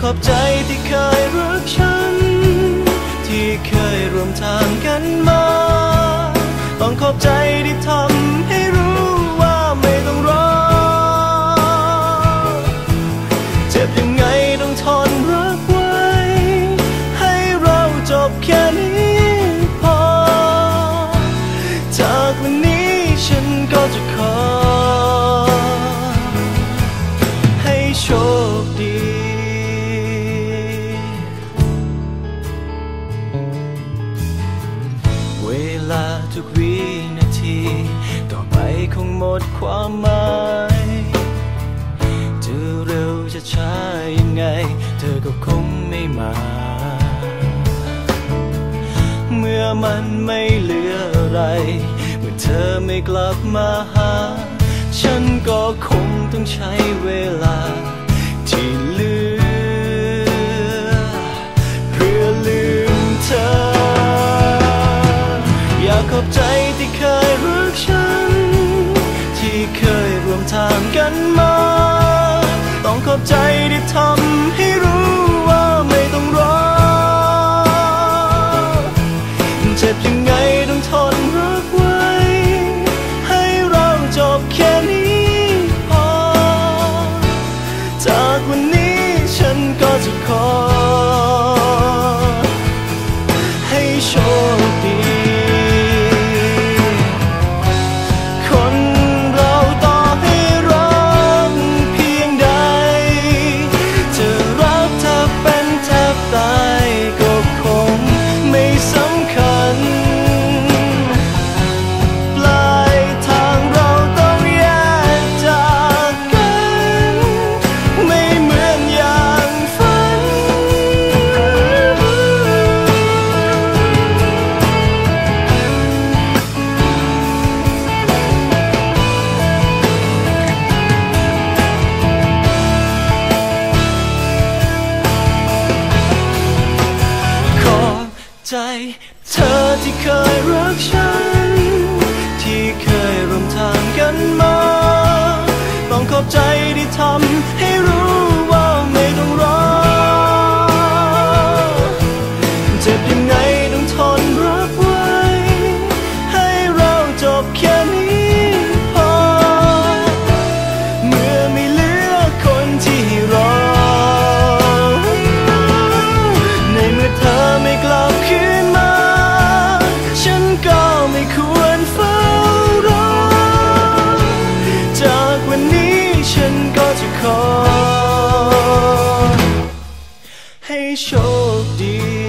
ขอบใจที่เคยรักฉัน ที่เคยร่วมทางกันมา ลาทุกวินาที ต่อไปคงหมดความหมายจะเร็วจะช้ายังไง เธอก็คงไม่มา เมื่อมันไม่เหลืออะไร เมื่อเธอไม่กลับมาหา ฉันก็คงต้องใช้เวลา มา ต้องขอบใจที่ทำให้รู้ว่าไม่ต้องรอ เจ็บยังไงต้องทนรักไว้ ให้เราจบแค่นี้พอ จากวันนี้ฉันก็จะขอ ให้โชค ใจ เธอที่เคยรักฉัน ที่เคยร่วมทางกันมา ต้องขอบใจที่ทำให้ show dear.